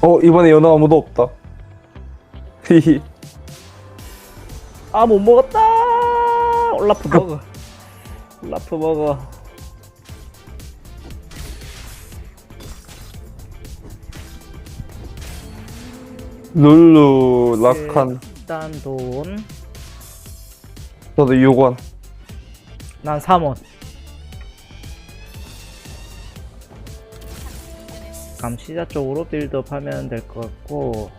어 이번에 연어 아무도 없다. 히히. 아 못 먹었다. 올라프 먹어. 올라프 먹어. 룰루 라칸 일단 돈난 저도 6원. 3원 감시자 쪽으로 빌드업 하면 될 것 같고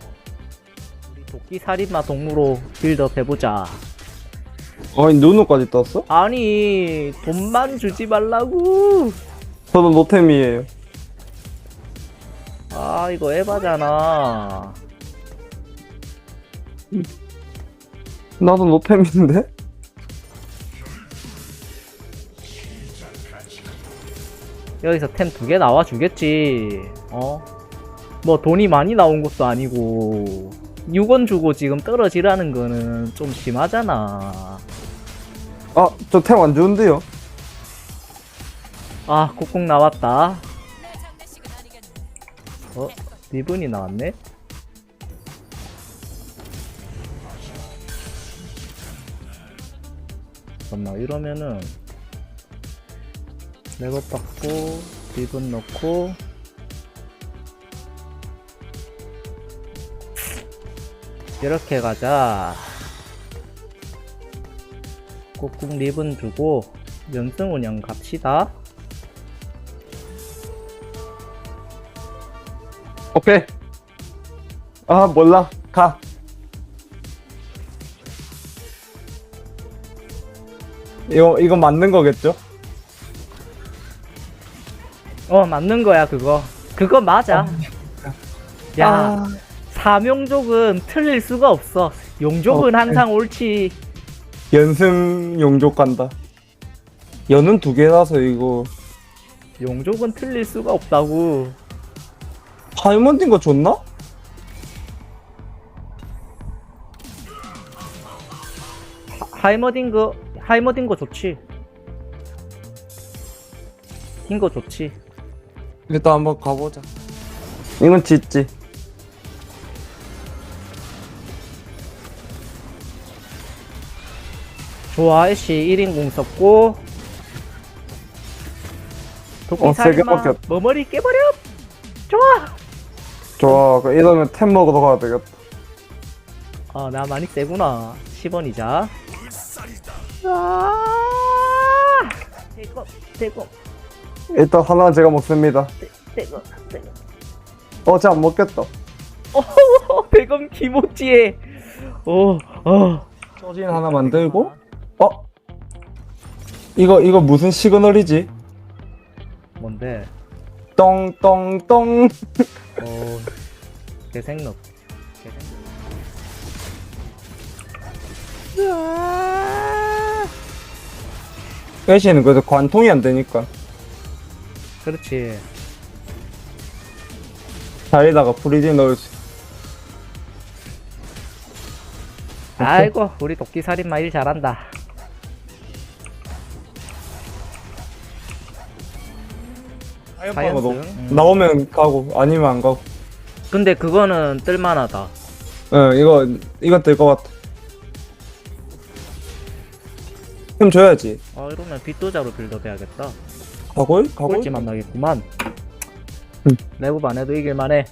우리 도끼 살인마 동무로 빌드업 해보자 아니 누누까지 떴어? 아니 돈만 주지 말라고 저도 노템이에요 아 이거 에바잖아 나도 노템인데? 여기서 템 두 개 나와 주겠지 어? 뭐 돈이 많이 나온 것도 아니고 6원 주고 지금 떨어지라는 거는 좀 심하잖아 아 저 템 안 좋은데요? 아 곡곡 나왔다 어? 리븐이 나왔네? 잠깐만 이러면은 레버 받고 리븐 넣고. 이렇게 가자. 곡곡 리븐 주고 연승 운영 갑시다. 오케이. 아 몰라. 가. 이거 이거 맞는 거겠죠? 어 맞는 거야 그거. 그거 맞아. 야 아, 사명족은 틀릴 수가 없어. 용족은 어, 항상 옳지. 연승 용족 간다. 연은 두 개라서 이거. 용족은 틀릴 수가 없다고. 파이먼딩 거 좋나? 하- 하이머딩거 하이머딩거 좋지. 딩거 좋지 일단 한번 가보자. 이건 짓지. 좋아 애쉬 1인 공 썼고. 도끼 어, 없- 머머리 깨버려! 좋아! 좋아 그 이러면 템 먹으러 가야 되겠다. 아나 많이 세구나. 10원이자. 아! 대검 대검 일단 하나 제가 먹습니다 대검 대검 어제 안 먹겠다 어, 대검 기모찌에 어, 어. 소진 하나 만들고 어? 이거 이거 무슨 시그널이지? 뭔데? 똥똥똥 어, 개생력. 개생력. 애쉬는 그래도 관통이 안 되니까 그렇지. 자리다가 프리즈 넣을 수 아이고, 우리 도끼 살인마 일 잘한다. 사연으로 음. 나오면 가고 아니면 안 가고 근데 그거는 뜰만하다. 어 이거 이건 뜰것 같아 좀 줘야지 아, 이러면 빗도자로 빌드업 해야겠다. 가골? 가골? 꼴찌 만나겠구만. 음. 내부 안 해도 이길만해.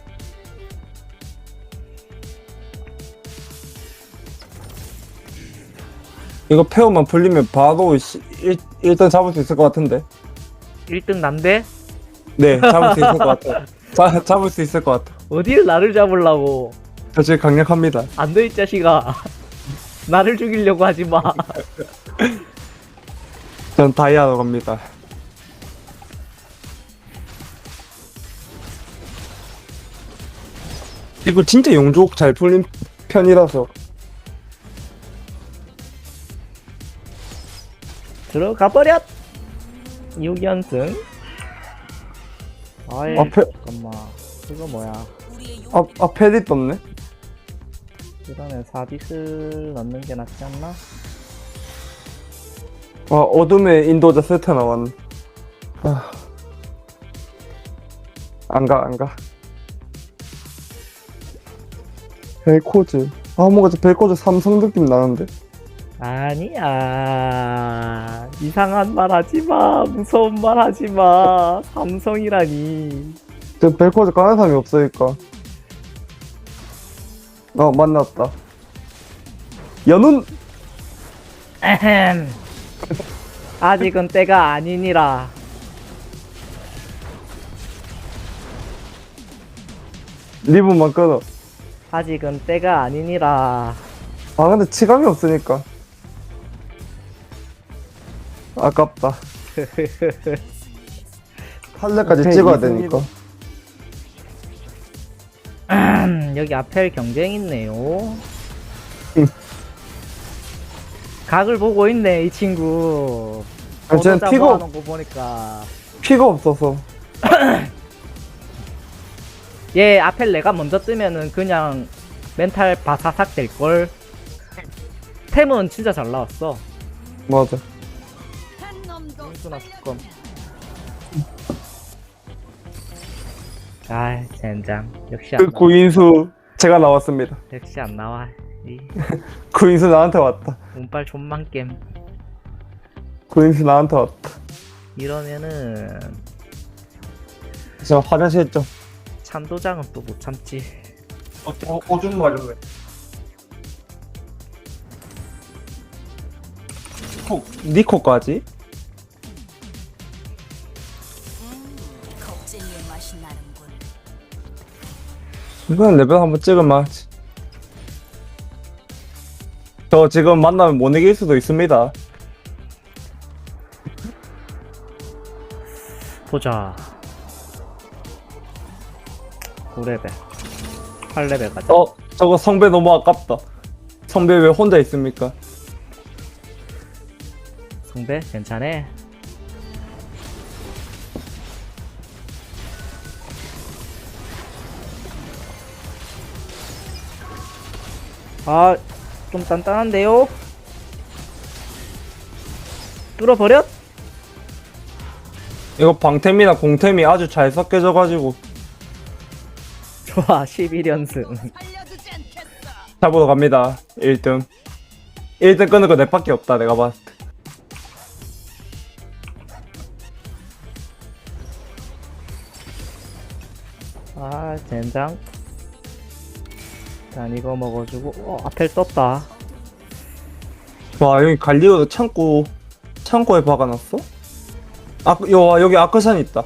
이거 페어만 풀리면 바로 시, 일, 일단 잡을 수 있을 것 같은데 1등 난데? 네 잡을 수 있을 것 같아 자, 잡을 수 있을 것 같아 어딜 나를 잡으려고. 저 지금 강력합니다 안 돼, 이 자식아. 나를 죽이려고 하지 마. 전 다이아로 갑니다 이거 진짜 용족 잘 풀린 편이라서 들어가 버렸! 6연승. 아이, 앞에 잠깐만. 이거 뭐야. 아, 아 패디 떴네 이러면 사디스 넣는 게 낫지 않나? 아 어둠의 인도자 세트 나왔네 아. 안 가 안 가 벨코즈. 아, 뭔가 저 벨코즈 삼성 느낌 나는데. 아니야. 이상한 말 하지 마. 무서운 말 하지 마. 삼성이라니. 저 벨코즈 까는 사람이 없으니까. 어, 만났다. 연운! 에헴. 아직은 때가 아니니라. 리본만 끊어. 아직은 때가 아니니라. 아, 근데 치감이 없으니까. 아깝다. 오케이, 찍어야. 되니까. 음, 여기 아펠 경쟁 있네요. 응. 각을 보고 있네, 이 친구. 아니, 거 보니까. 피가 없어서. 얘 아펠 내가 먼저 뜨면은 그냥 멘탈 바사삭 될걸. 템은 진짜 잘 나왔어. 맞아. 순수나 조금. 아이, 젠장. 역시 안 그 나와. 구인수, 제가 나왔습니다. 역시 안 나와. 이 구인수 나한테 왔다. 운빨 존만 게임. 구인수 나한테 왔다. 이러면은 저 화장실 좀. 찬도장은 또 못 참지. 어, 어, 오줌 마려워. 코, 니코까지? 겁쟁이의 맛이 나는군. 이건 레벨 한번 찍으면. 저 지금 만나면 못 이길 수도 있습니다. 보자. 9레벨. 8레벨 가자. 어, 저거 성배 너무 아깝다. 성배 왜 혼자 있습니까? 성배 괜찮아. 아, 좀 단단한데요? 뚫어버렸? 이거 방템이나 공템이 아주 잘 섞여져가지고 좋아, 11연승. 살려두지 않겠어. 잡으러 갑니다. 1등. 1등 끄는 거 내밖에 없다, 내가 봤을 때. 아, 젠장. 일단 이거 먹어주고, 어, 앞에 떴다. 와, 여기 갈리오도 창고, 창고에 박아놨어? 아, 요, 여기 아크샨 있다.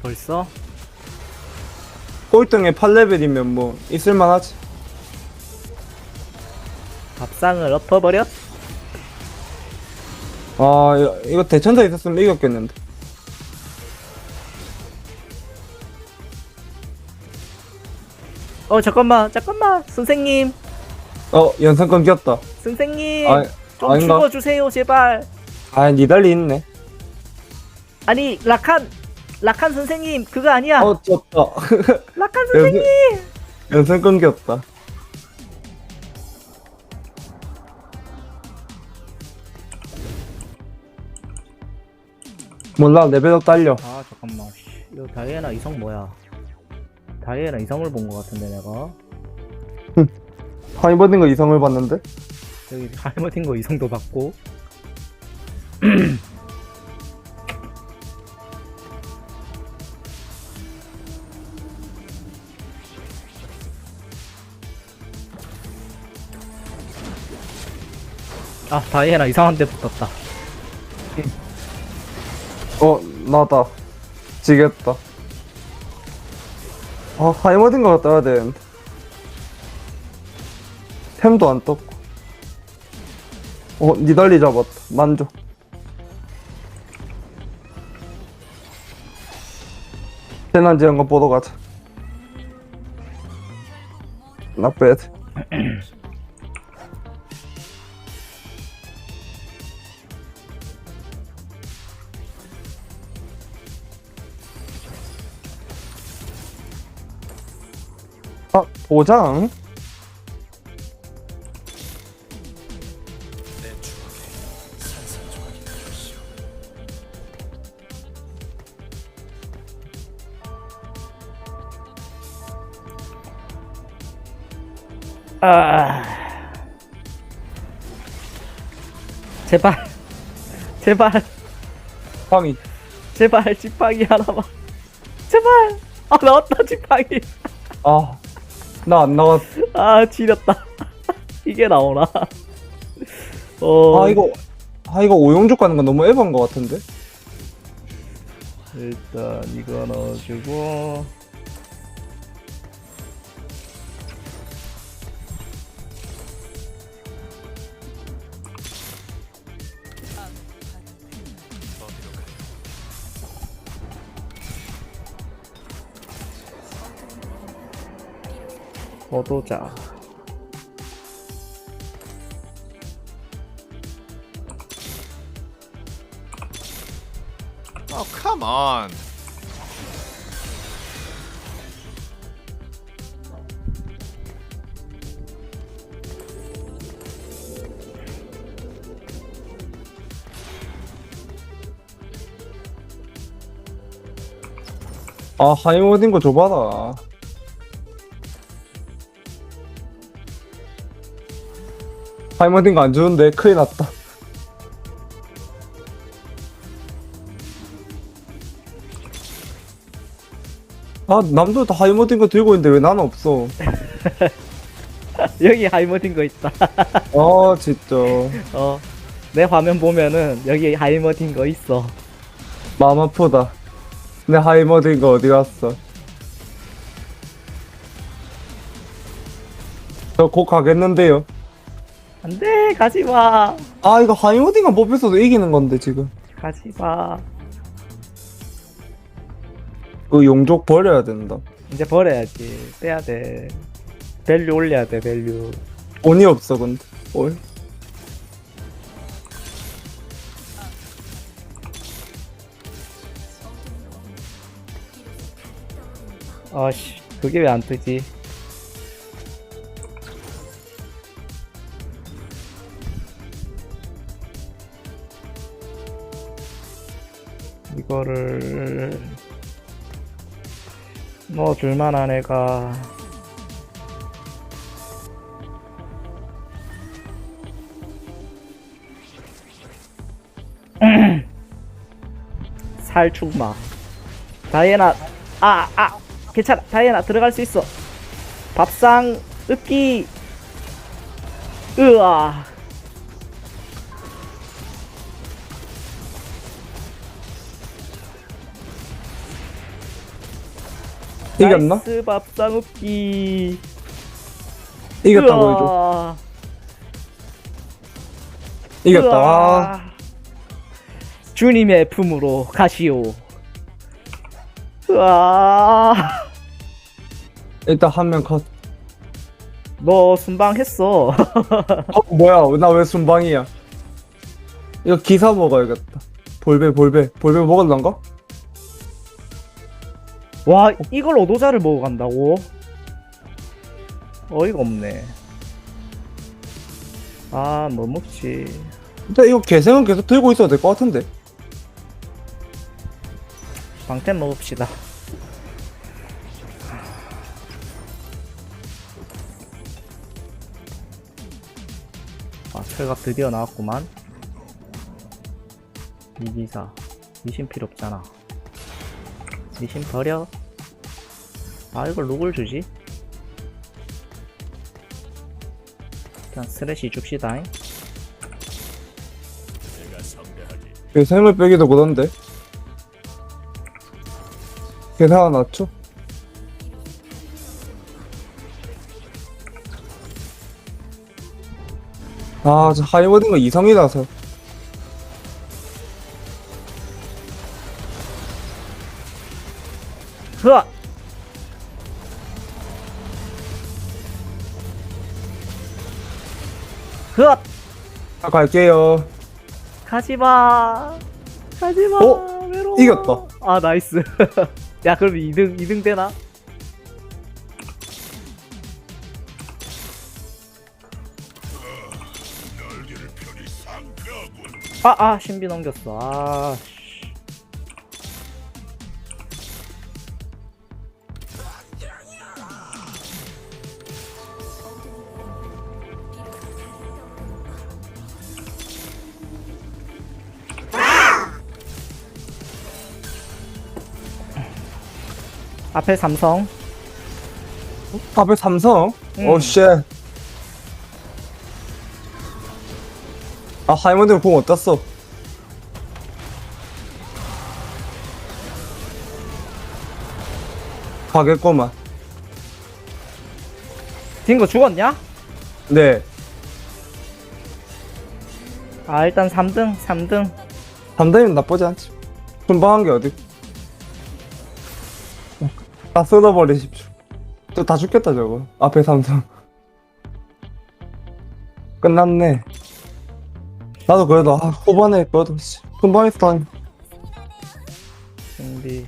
벌써? 꼴등에 8레벨이면 뭐, 있을만하지. 밥상을 엎어버렸? 아, 이거, 이거 대천사 있었으면 이겼겠는데. 어, 잠깐만, 잠깐만. 선생님, 어, 연상 끊겼다. 선생님. 아, 좀 아닌가? 죽어주세요, 제발. 아, 니달리 있네. 아니, 라칸, 라칸 선생님, 그거 아니야. 어, 졌다. 라칸 선생님. 연상 끊겼다. 몰라, 레벨업 딸려. 아, 잠깐만. 씨. 이거 다이애나 이성 뭐야? 다이애나 이성을 본 것 같은데, 내가. 파이버딩거 이성을 봤는데? 여기 할머니인 거 이성도 받고. 아, 다이애나 이상한 데 붙었다. 어, 나다. 지겠다. 아, 하이머딩거 떠야 되는데. 템도 안 떴고. 어, 니달리 잡았다. 만족. 재난지원 거 보러 가자. Bad. 아, 도장? 아. 제발. 제발. 방이. 제발 지팡이 하나만. 제발. 아 나왔다 지팡이. 아, 나 안 나왔어. 아 지렸다. 이게 나오나? 어. 아, 이거, 아, 이거 오용족 가는 건 너무 에반 것 같은데? 일단 이거 넣어주고. 포도자. Oh, come on. 아, 하이머딩 거 줘봐라. 하이머딩 거안 주는데 큰일 났다. 아, 남도 다 하이머딩 거 들고 있는데 왜 나는 없어? 여기 하이머딩 거 있다. 아, 진짜. 어. 내 화면 보면은 여기 하이머딩 거 있어. 마음 아프다. 내 하이머딩 거 어디 갔어? 저 곧 가겠는데요. 안돼 가지 마. 아, 이거 하이머딩 거 뽑혔어도 이기는 건데, 지금. 가지 마. 그 용족 버려야 된다. 이제 버려야지. 빼야 돼. 밸류 올려야 돼. 밸류. 돈이 없어, 근데. 올. 아씨 그게 왜 안 뜨지? 이거를 뭐 줄만한 애가 살충마. 다이애나 아아 괜찮아. 다이애나 들어갈 수 있어. 밥상 으끼 으아 이겼나? 나이스 밥상 으끼 이겼다고 해줘. 으아. 이겼다. 아, 으아. 주님의 품으로 가시오 으아 일단 한 명 컷. 너 순방했어 어, 뭐야? 나 왜 순방이야? 이거 기사 먹어야겠다. 볼배, 볼배. 볼배 먹을란가? 와 이걸 오도자를 먹어 간다고? 어이가 없네. 아 뭐 먹지 근데 이거 개생은 계속 들고 있어도 될 것 같은데. 방템 먹읍시다. 아 철갑 드디어 나왔구만. 이기사. 미신 필요 없잖아. 미신 버려 아 이걸 누굴 주지? 일단 스레시 줍시다잉 개생을 빼기도 그런데. 개생 하나 낮죠? 아, 저 하이머딩 거 이성이라서. 흐아! 자, 갈게요. 가지마! 가지마! 어? 외로워! 이겼다. 아, 나이스. 야, 그럼 2등, 2등 되나? 아, 아, 신비 넘겼어. 아, 씨. 앞에 삼성. 앞에 삼성. 음. 오 쉣. 아 하이먼드 공 써? 가겠구만. 딩거 죽었냐? 네. 아 일단 3등 3등 단단히는 나쁘지 않지. 금방 한 게 어디? 다 쓸어버리십시오. 저 다 죽겠다 저거. 앞에 삼성. 끝났네. 나도 그래도 아, 후반에 했거든. 씨. 금방 했어. 준비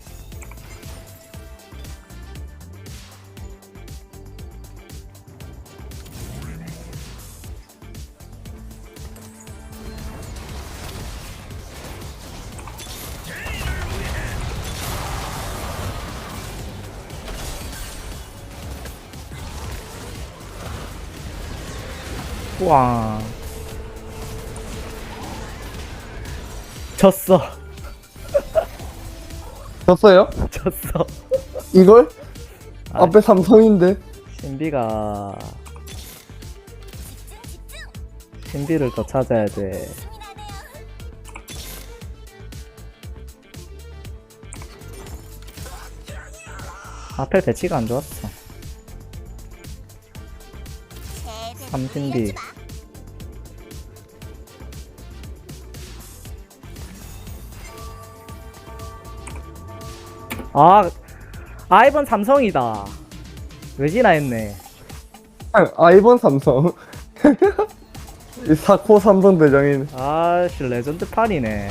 우와 졌어 졌어요? 졌어 이걸? 아. 앞에 삼성인데. 신비가 신비를 더 찾아야 돼. 앞에 배치가 안 좋았어. 삼신비. 아, 아 이번 삼성이다. 왜지나 했네. 아 이번 삼성. 이 4코 3번 대장인. 아씨 레전드 판이네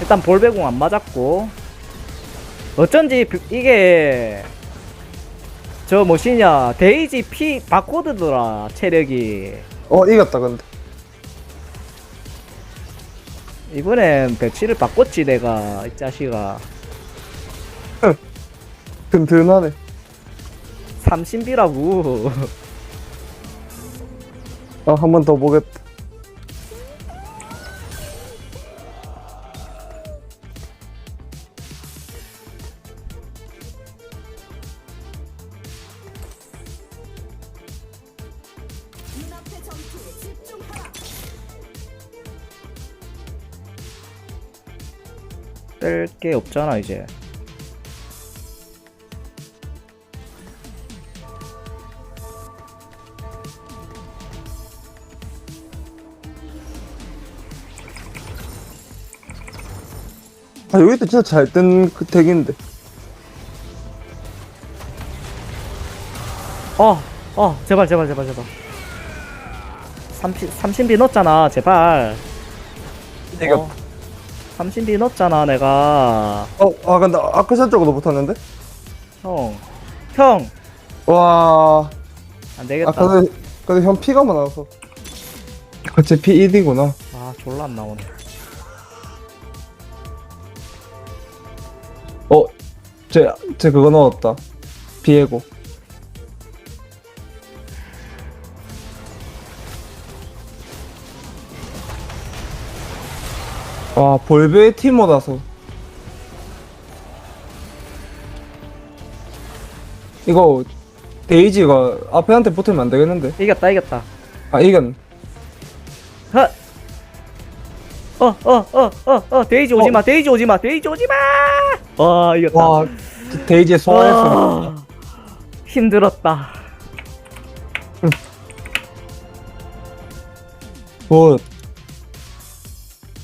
일단 볼배공 안 맞았고 어쩐지 비- 이게 저 뭐시냐 데이지 피 바코드더라 체력이 어 이겼다 근데. 이번엔 배치를 바꿨지 내가 이 자식아 든든하네. 삼신비라고 아 한 번 더 보겠다. 뺄게 없잖아 이제 아 여기도 진짜 잘뜬그 덱인데. 어, 어, 제발, 제발, 제발, 제발. 삼신, 삼신비 넣었잖아, 제발. 이겼다. 어, 삼신비 넣었잖아, 내가. 어, 아 근데 아크샷 쪽으로 붙었는데? 형, 형! 와, 안 되겠다. 아 근데 근데 형 피가 많아서. 그치 피 1이구나. 아, 졸라 안 나오네. 제, 제 그거 넣었다. 비에고. 와, 볼베 티모라서. 이거, 데이지가 앞에한테 붙으면 안 되겠는데? 이겼다, 이겼다. 아, 이건. 어, 어, 어, 어, 어, 데이지 오지 마, 데이지 오지 마, 데이지 오지 마! 와, 이겼다. 와, 데이지 소화했어. 아, 힘들었다. 굿.